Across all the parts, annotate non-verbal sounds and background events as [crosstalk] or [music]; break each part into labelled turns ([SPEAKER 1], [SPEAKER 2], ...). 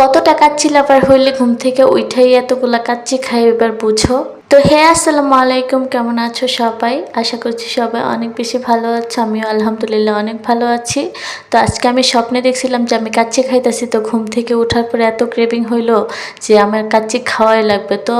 [SPEAKER 1] কতটা কাচ্চি লাভার হইলে ঘুম থেকে উঠাই এতগুলা কাচ্চি খাই এবার বুঝো? তো হে, আসসালামু আলাইকুম। কেমন আছো সবাই? আশা করছি সবাই অনেক বেশি ভালো আছো। আমিও আলহামদুলিল্লাহ অনেক ভালো আছি। তো আজকে আমি স্বপ্নে দেখছিলাম যে আমি কাচ্চি খাইতেছি, তো ঘুম থেকে ওঠার পরে এত ক্রেভিং হইল যে আমার কাচ্চি খাওয়াই লাগবে। তো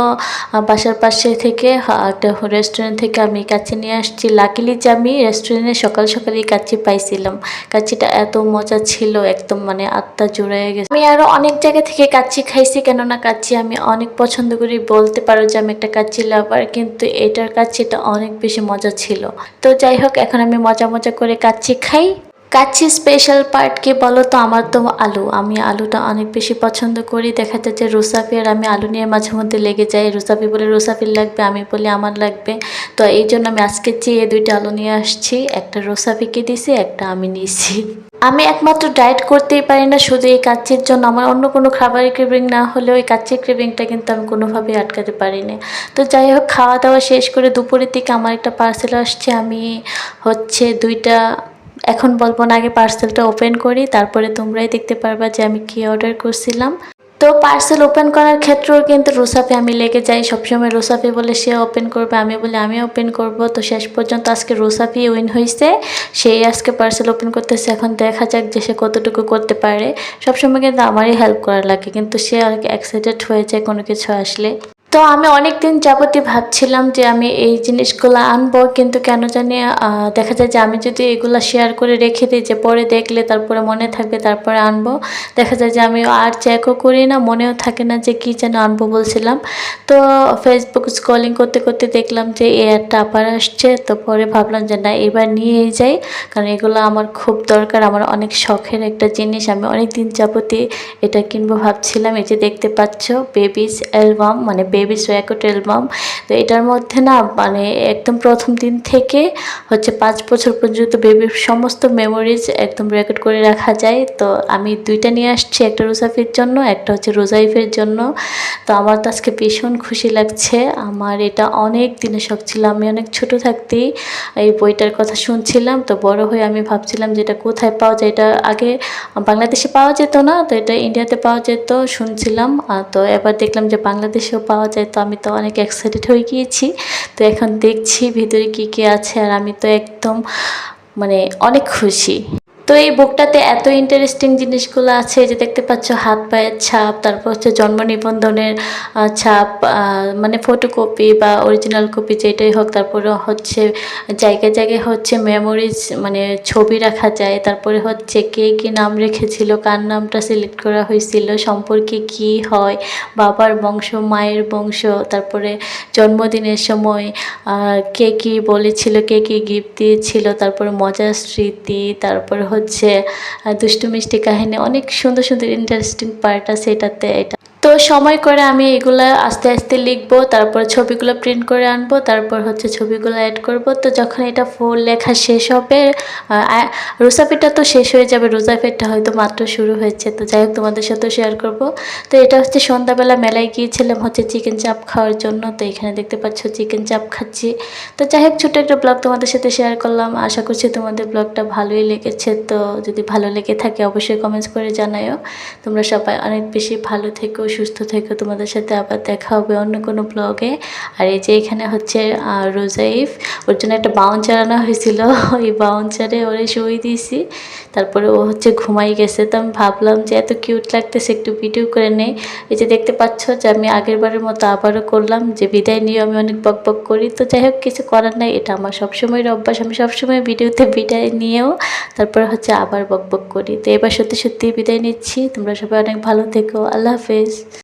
[SPEAKER 1] বাসার পাশে থেকে একটা রেস্টুরেন্ট থেকে আমি কাচ্চি নিয়ে আসছি। লাকিলি যে আমি রেস্টুরেন্টে সকাল সকালই কাচ্চি পাইছিলাম। কাচ্চিটা এত মজা ছিল, একদম মানে আত্মা জুড়ে গেছে। আমি আরও অনেক জায়গা থেকে কাচ্চি খাইছি, কেননা কাচ্চি আমি অনেক পছন্দ করি। বলতে পারো যে আমি একটা কাচ্চি লাভার কিন্তু এটার কাছে এটা অনেক বেশি মজা ছিল। তো যাই হোক, এখন আমি মজা মজা করে কাচ্ছি খাই। কাচ্চি স্পেশাল পার্ট কি বলো তো? আমার তো আলু। আমি আলুটা অনেক বেশি পছন্দ করি। দেখা যায় যে রুসাফি আর আমি আলু নিয়ে মাঝে মধ্যে লেগে যাই। রুসাফি বলে রুসাফির লাগবে, আমি বলি আমার লাগবে। তো এই জন্য আমি আজকে চেয়ে দুইটা আলু নিয়ে আসছি। একটা রুসাফিকে দিছি, একটা আমি নিয়েছি আমি একমাত্র ডায়েট করতেই পারি না, শুধু এই কাচ্চির জন্য। আমার অন্য কোনো খাবারের ক্রেভিং না হলেও ওই কাচ্চির ক্রেভিংটা কিন্তু আমি কোনোভাবেই আটকাতে পারি না। তো যাই হোক, খাওয়া দাওয়া শেষ করে দুপুরের দিকে আমার একটা পার্সেল আসছে। আমি হচ্ছে দুইটা এখন বলব না, আগে পার্সেলটা ওপেন করি, তারপরে তোমরাই দেখতে পারবা যে আমি কি অর্ডার করছিলাম। তো পার্সেল ওপেন করার ক্ষেত্রেও কিন্তু রোসাফে আমি লেগে যাই, সবসময় রোসাফি বলে সে ওপেন করবে, আমি বলে আমি ওপেন করব। তো শেষ পর্যন্ত আজকে রোসাফি উইন হয়েছে সেই আজকে পার্সেল ওপেন করতেছে, এখন দেখা যাক যে সে কতটুকু করতে পারে। সবসময় কিন্তু আমারই হেল্প করা লাগে, কিন্তু সে আর এক্সাইটেড হয়ে যায় কোনো কিছু আসলে। তো আমি অনেক দিন যাবতই ভাবছিলাম যে আমি এই জিনিসগুলো আনব, কিন্তু কেন জানি দেখা যায় যে আমি যদি এগুলো শেয়ার করে রেখে দিই, যে পরে দেখলে তারপরে মনে থাকবে তারপরে আনব। দেখা যায় যে আমি আর চেকও করি না, মনেও থাকে না যে কী যেন আনব বলছিলাম। তো ফেসবুক স্ক্রলিং করতে করতে দেখলাম যে এই একটা আবার আসছে, তো পরে ভাবলাম যে না, এবার নিয়েই যাই, কারণ এগুলো আমার খুব দরকার, আমার অনেক শখের একটা জিনিস, আমি অনেক দিন যাবতই এটা কিনবো ভাবছিলাম। এই যে দেখতে পাচ্ছ বেবিস অ্যালবাম মানে বেবিস রেকর্ড অ্যালবাম তো এটার মধ্যে না মানে একদম প্রথম দিন থেকে হচ্ছে পাঁচ বছর পর্যন্ত বেবির সমস্ত মেমোরিজ একদম রেকর্ড করে রাখা যায়। তো আমি দুইটা নিয়ে আসছি, একটা রোজাফির জন্য, একটা হচ্ছে রোজাইফের জন্য। তো আমার তো আজকে ভীষণ খুশি লাগছে। আমার এটা অনেক দিনের শখ ছিল, আমি অনেক ছোট থাকতেই এই বইটার কথা শুনছিলাম। তো বড় হয়ে আমি ভাবছিলাম যে এটা কোথায় পাওয়া যায়, এটা আগে বাংলাদেশে পাওয়া যেত না, তো এটা ইন্ডিয়াতে পাওয়া যেত, শুনছিলাম। তো এবার দেখলাম যে বাংলাদেশেও পাওয়া যায়, তো আমি তো অনেক এক্সাইটেড হয়ে গিয়েছি। তো এখন দেখছি ভিতরে কি কি আছে আর আমি তো একদম মানে অনেক খুশি। তো এই বুকটাতে এত ইন্টারেস্টিং জিনিসগুলো আছে যে দেখতে পাচ্ছ হাত পায়ের ছাপ, তারপর হচ্ছে জন্ম নিবন্ধনের ছাপ মানে ফটোকপি বা অরিজিনাল কপি যেটাই হোক, তারপরে হচ্ছে জায়গায় জায়গায় হচ্ছে মেমোরিজ মানে ছবি রাখা যায়, তারপরে হচ্ছে কে কী নাম রেখেছিল, কার নামটা সিলেক্ট করা হয়েছিল, সম্পর্কে কি হয়, বাবার বংশ, মায়ের বংশ, তারপরে জন্মদিনের সময় কে কী বলেছিল, কে কী গিফট দিয়েছিল, তারপরে মজার স্মৃতি, তারপরে হচ্ছে দুষ্টু মিষ্টি কাহিনী অনেক সুন্দর সুন্দর ইন্টারেস্টিং পার্ট আছে এটাতে এটা। সময় করে আমি এগুলো আস্তে আস্তে লিখব, তারপর ছবিগুলো প্রিন্ট করে আনব, তারপর হচ্ছে ছবিগুলো অ্যাড করব। তো যখন এটা ফুল লেখা শেষ হবে রোজাফিটা তো শেষ হয়ে যাবে রোজাফিরটা হয়তো মাত্র শুরু হয়েছে। তো যাই হোক, তোমাদের সাথেও শেয়ার করব। তো এটা হচ্ছে সন্ধ্যাবেলা মেলায় গিয়েছিলাম হচ্ছে চিকেন চাপ খাওয়ার জন্য। তো এখানে দেখতে পাচ্ছ চিকেন চাপ খাচ্ছি। তো যাই হোক ছোটো একটা ব্লগ তোমাদের সাথে শেয়ার করলাম। আশা করছি তোমাদের ব্লগটা ভালোই লেগেছে। তো যদি ভালো লেগে থাকে, অবশ্যই কমেন্টস করে জানাও তোমরা সবাই অনেক বেশি ভালো থেকো, সুস্থ থেকো। তোমাদের সাথে আবার দেখা হবে অন্য কোনো ব্লগে আর এই যে এখানে হচ্ছে রোজাইফ, ওর জন্য একটা বাউন্সার আনা হয়েছিল। [laughs] ওই বাউন চারে ওরে শুয়ে দিয়েছি। তারপরে ও হচ্ছে ঘুমাই গেছে। তো আমি ভাবলাম যে এত কিউট লাগতেছে, একটু ভিডিও করে নেই। এই যে দেখতে পাচ্ছ যে আমি আগের বারের মতো আবারও করলাম যে বিদায় নিয়ে আমি অনেক বক বক করি। তো যাই হোক, কিছু করার নাই। এটা আমার সবসময়ের অভ্যাস। আমি সবসময় ভিডিওতে বিদায় নিয়েও তারপরে হচ্ছে আবার বক বক করি। তো এবার সত্যি সত্যি বিদায় নিচ্ছি। তোমরা সবাই অনেক ভালো থেকো। আল্লাহ হাফেজ।